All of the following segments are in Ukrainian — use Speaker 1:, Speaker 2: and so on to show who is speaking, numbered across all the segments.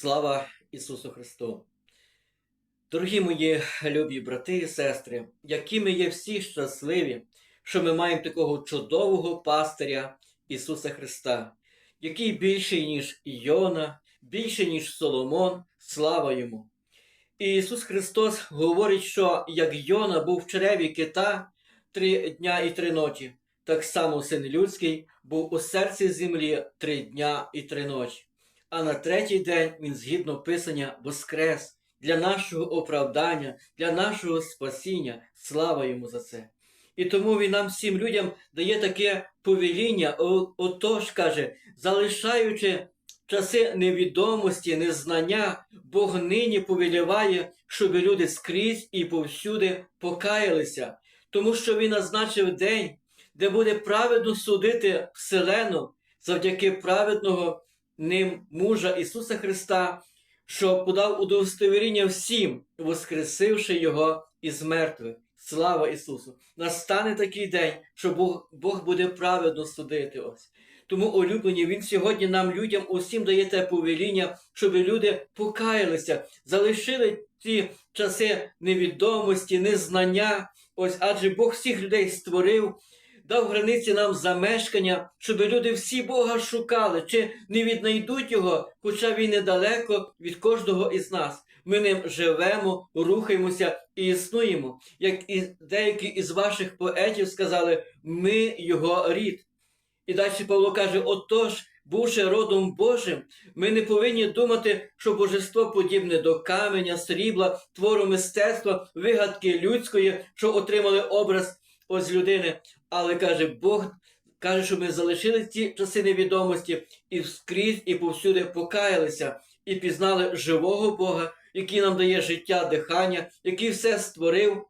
Speaker 1: Слава Ісусу Христу! Дорогі мої любі брати і сестри, які ми є всі щасливі, що ми маємо такого чудового пастиря Ісуса Христа, який більший, ніж Іона, більший, ніж Соломон, слава йому. І Ісус Христос говорить, що як Йона був в череві кита три дня і три ночі, так само Син Людський був у серці землі три дня і три ночі а на третій день він, згідно Писання, воскрес для нашого оправдання, для нашого спасіння. Слава йому за це. І тому він нам всім людям дає таке повеління, отож каже, залишаючи часи невідомості, незнання, Бог нині повеліває, щоб люди скрізь і повсюди покаялися, тому що він назначив день, де буде праведно судити вселену завдяки праведного ним мужа Ісуса Христа, що подав удостоверіння всім, воскресивши Його із мертвих. Слава Ісусу! Настане такий день, що Бог, Бог буде праведно судити ось. Тому, улюблені, Він сьогодні нам, людям, усім дає те повеління, щоб люди покаялися, залишили ті часи невідомості, незнання. Ось адже Бог всіх людей створив, дав границі нам замешкання, щоб люди всі Бога шукали, чи не віднайдуть його, хоча він недалеко від кожного із нас. Ми ним живемо, рухаємося і існуємо. Як і деякі із ваших поетів сказали, ми його рід. І далі Павло каже: отож, бувши родом Божим, ми не повинні думати, що божество подібне до каменя, срібла, твору мистецтва, вигадки людської, що отримали образ ось людини. Але каже, Бог каже, що ми залишили ці часи невідомості і скрізь, і повсюди покаялися, і пізнали живого Бога, який нам дає життя, дихання, який все створив.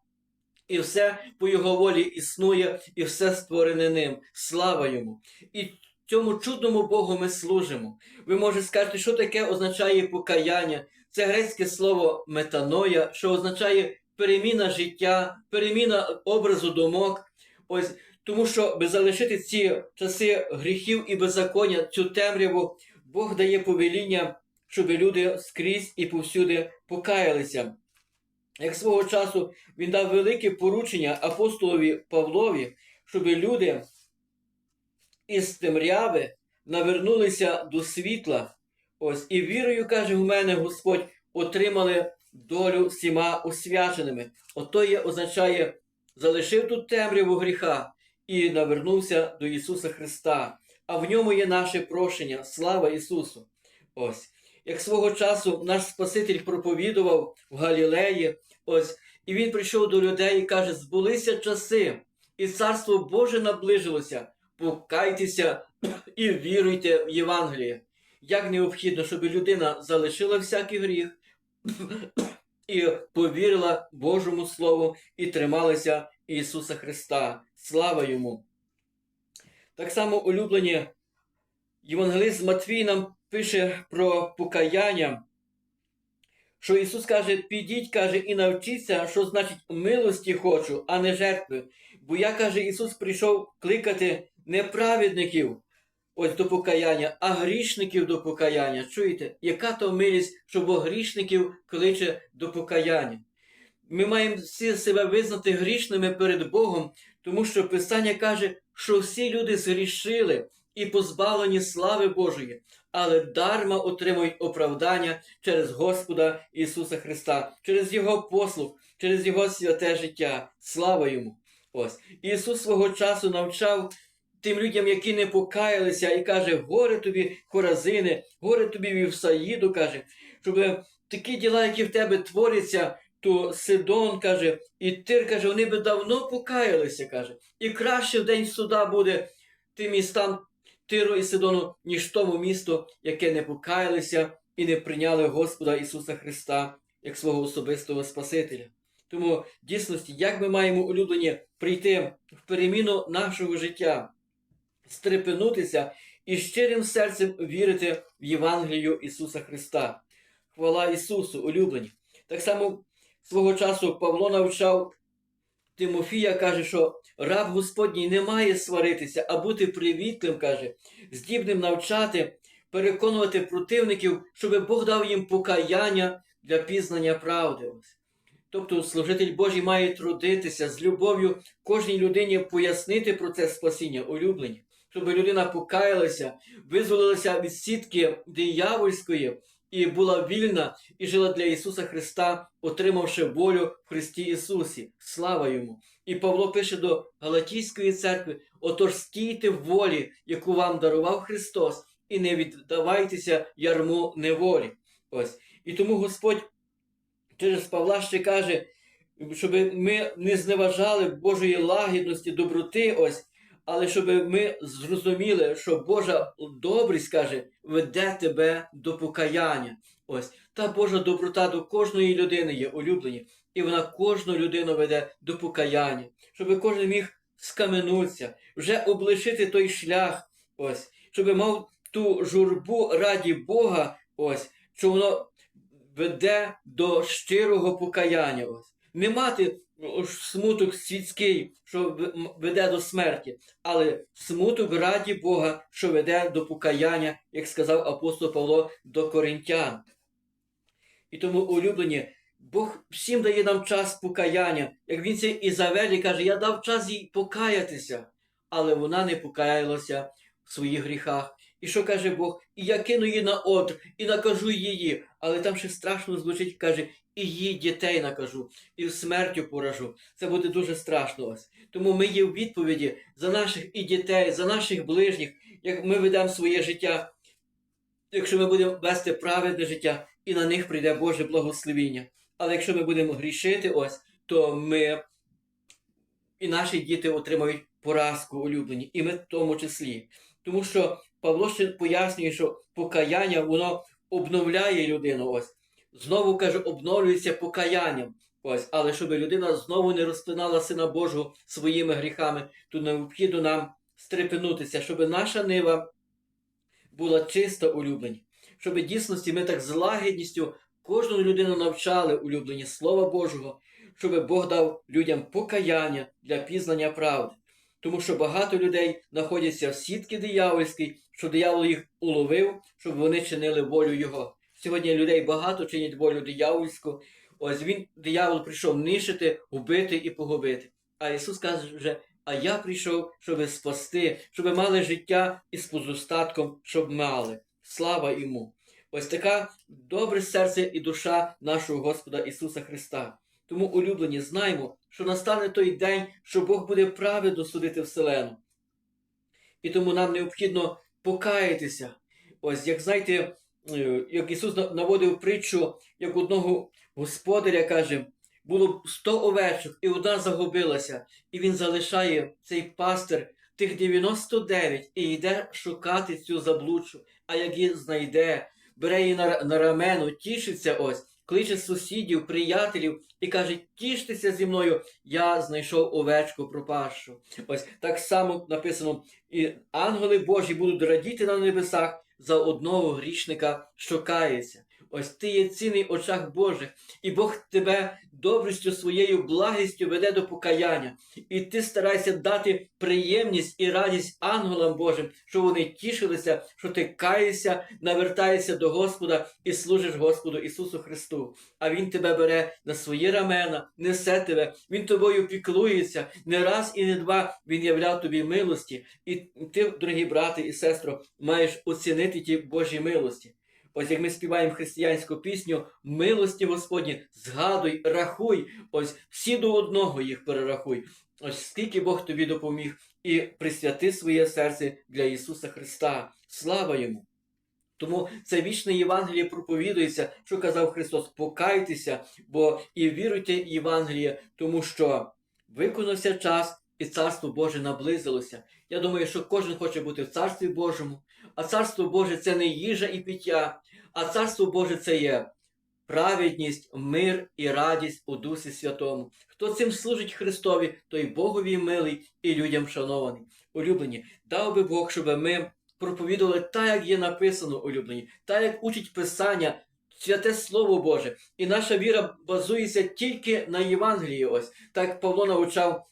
Speaker 1: І все по його волі існує, і все створене ним. Слава йому! І цьому чудному Богу ми служимо. Ви можете сказати, що таке означає покаяння. Це грецьке слово метаноя, що означає переміна життя, переміна образу думок. Ось тому, аби залишити ці часи гріхів і беззаконня, цю темряву, Бог дає повеління, щоб люди скрізь і повсюди покаялися. Як свого часу він дав велике поручення апостолові Павлові, щоб люди із темряви навернулися до світла. Ось і вірою, каже в мене Господь, отримали долю всіма освяченими. Ото є означає, залишив тут темряву гріха і навернувся до Ісуса Христа. А в ньому є наше прошення. Слава Ісусу! Ось. Як свого часу наш Спаситель проповідував в Галілеї, ось, і він прийшов до людей і каже: збулися часи, і царство Боже наближилося. Покайтеся і віруйте в Євангеліє. Як необхідно, щоб людина залишила всякий гріх і повірила Божому Слову і трималася Ісуса Христа. Слава йому! Так само улюблені Євангелист Матвій нам пише про покаяння, що Ісус каже: підіть, каже, і навчіться, що значить милості хочу, а не жертви. Бо я, каже, Ісус прийшов кликати не праведників ось до покаяння, а грішників до покаяння. Чуєте, яка то милість, що Бог грішників кличе до покаяння? Ми маємо всі себе визнати грішними перед Богом, тому що Писання каже, що всі люди згрішили і позбавлені слави Божої, але дарма отримують оправдання через Господа Ісуса Христа, через Його послуг, через Його святе життя. Слава йому! Ось Ісус свого часу навчав тим людям, які не покаялися, і каже: горе тобі, хоразини, горе тобі Вівсаїду, каже, щоб такі діла, які в тебе творяться, то Сидон каже, і Тир каже, вони би давно покаялися, каже. І краще в день суда буде тим містам Тиру і Сидону, ніж тому місту, яке не покаялися і не прийняли Господа Ісуса Христа як свого особистого Спасителя. Тому в дійсності, як ми маємо улюблені прийти в переміну нашого життя, стрепенутися і щирим серцем вірити в Євангелію Ісуса Христа. Хвала Ісусу, улюблені. Так само свого часу Павло навчав Тимофія, каже, що раб Господній не має сваритися, а бути привітлим, каже, здібним навчати, переконувати противників, щоб Бог дав їм покаяння для пізнання правди. Тобто служитель Божий має трудитися з любов'ю кожній людині пояснити про це спасіння, улюблені, щоб людина покаялася, визволилася від сітки диявольської і була вільна і жила для Ісуса Христа, отримавши волю в Христі Ісусі. Слава йому! І Павло пише до Галатійської церкви: отож стійте в волі, яку вам дарував Христос, і не віддавайтеся ярму неволі. Ось. І тому Господь через Павла ще каже, щоб ми не зневажали Божої лагідності, доброти, ось, але щоб ми зрозуміли, що Божа добрість каже, веде тебе до покаяння. Ось та Божа доброта до кожної людини є улюблені, і вона кожну людину веде до покаяння, щоб кожен міг скаменутися, вже облишити той шлях, ось, щоб мав ту журбу раді Бога, ось, що воно веде до щирого покаяння. Не мати ну, смуток світський, що веде до смерті, але смуток раді Бога, що веде до покаяння, як сказав апостол Павло до коринтян. І тому, улюблені, Бог всім дає нам час покаяння. Як він це Ізавелі каже, я дав час їй покаятися, але вона не покаялася в своїх гріхах. І що каже Бог? І я кину її на одр, і накажу її. Але там ще страшно звучить, каже, і її дітей накажу, і смертю поражу. Це буде дуже страшно ось. Тому ми є в відповіді за наших і дітей, за наших ближніх, як ми ведемо своє життя. Якщо ми будемо вести праведне життя, і на них прийде Боже благословіння. Але якщо ми будемо грішити, ось, то ми і наші діти отримають поразку улюблені, і ми в тому числі. Тому що Павло ще пояснює, що покаяння воно обновляє людину. Ось. Знову каже, обновлюється покаянням. Ось, але щоб людина знову не розпинала Сина Божого своїми гріхами, то необхідно нам стрепенутися, щоб наша нива була чиста улюблені. Щоб дійсності ми так з лагідністю кожну людину навчали улюблені Слова Божого, щоб Бог дав людям покаяння для пізнання правди. Тому що багато людей знаходяться в сітки диявольській, що диявол їх уловив, щоб вони чинили волю Його. Сьогодні людей багато чинять волю диявольську. Ось він, диявол, прийшов нищити, убити і погубити. А Ісус каже, вже, а я прийшов, щоб спасти, щоб мали життя і з позостатком, щоб мали. Слава йому! Ось така добре серце і душа нашого Господа Ісуса Христа. Тому, улюблені, знаймо, що настане той день, що Бог буде праведно судити вселену. І тому нам необхідно покаятися. Ось, як знаєте, е, як Ісус на- наводив притчу, як одного господаря каже, було 100 овечок, і одна загубилася, і він залишає цей пастир тих 99 і йде шукати цю заблудшу. А як її знайде, бере її на, на рамено, тішиться ось, кличе сусідів, приятелів і каже: тіштеся зі мною, я знайшов овечку пропащу. Ось так само написано: і ангели Божі будуть радіти на небесах за одного грішника, що кається. Ось ти є цінний в очах Божих, і Бог тебе добрістю своєю благістю веде до покаяння. І ти старайся дати приємність і радість ангелам Божим, щоб вони тішилися, що ти каєшся, навертаєшся до Господа і служиш Господу Ісусу Христу. А Він тебе бере на свої рамена, несе тебе, Він тобою піклується. Не раз і не два Він являв тобі милості. І ти, дорогі брати і сестро, маєш оцінити ті Божі милості. Ось як ми співаємо християнську пісню, милості Господні, згадуй, рахуй, ось всі до одного їх перерахуй. Ось скільки Бог тобі допоміг, і присвяти своє серце для Ісуса Христа. Слава йому! Тому це вічне Євангеліє проповідується, що казав Христос: покайтеся, бо і віруйте в Євангеліє, тому що виконався час, і Царство Боже наблизилося. Я думаю, що кожен хоче бути в Царстві Божому, а Царство Боже це не їжа і пиття, а Царство Боже це є праведність, мир і радість у Дусі Святому. Хто цим служить Христові, той Богові милий і людям шанований. Улюблені, дав би Бог, щоб ми проповідували так, як є написано, улюблені, так, як учить Писання, святе Слово Боже. І наша віра базується тільки на Євангелії. Ось так Павло навчав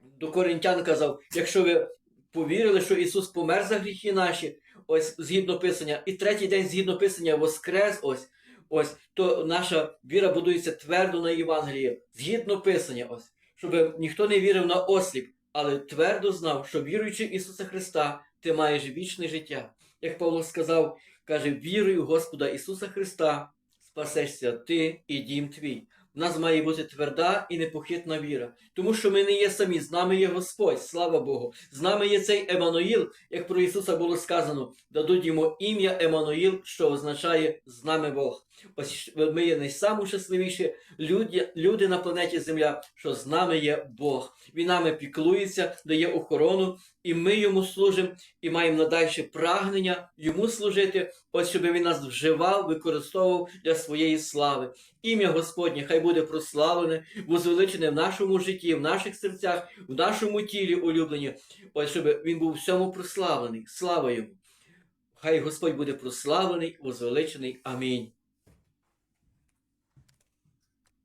Speaker 1: до коринтян казав, якщо ви повірили, що Ісус помер за гріхи наші, ось згідно Писання, і третій день згідно Писання воскрес, ось, ось, то наша віра будується твердо на Євангелії, згідно Писання, ось, щоб ніхто не вірив на осліп, але твердо знав, що віруючи Ісуса Христа, ти маєш вічне життя. Як Павло сказав, каже, вірую в Господа Ісуса Христа, спасешся ти і дім твій. У нас має бути тверда і непохитна віра, тому що ми не є самі, з нами є Господь, слава Богу. З нами є цей Еммануїл, як про Ісуса було сказано, дадуть йому ім'я Еммануїл, що означає з нами Бог. Ось ми є найщасливіші люди, люди на планеті Земля, що з нами є Бог. Він нами піклується, дає охорону, і ми йому служимо, і маємо надальше прагнення йому служити, ось щоб він нас вживав, використовував для своєї слави. Ім'я Господнє хай буде прославлене, возвеличене в нашому житті, в наших серцях, в нашому тілі улюблені, ось щоб він був всьому прославлений. Слава йому! Хай Господь буде прославлений, возвеличений. Амінь.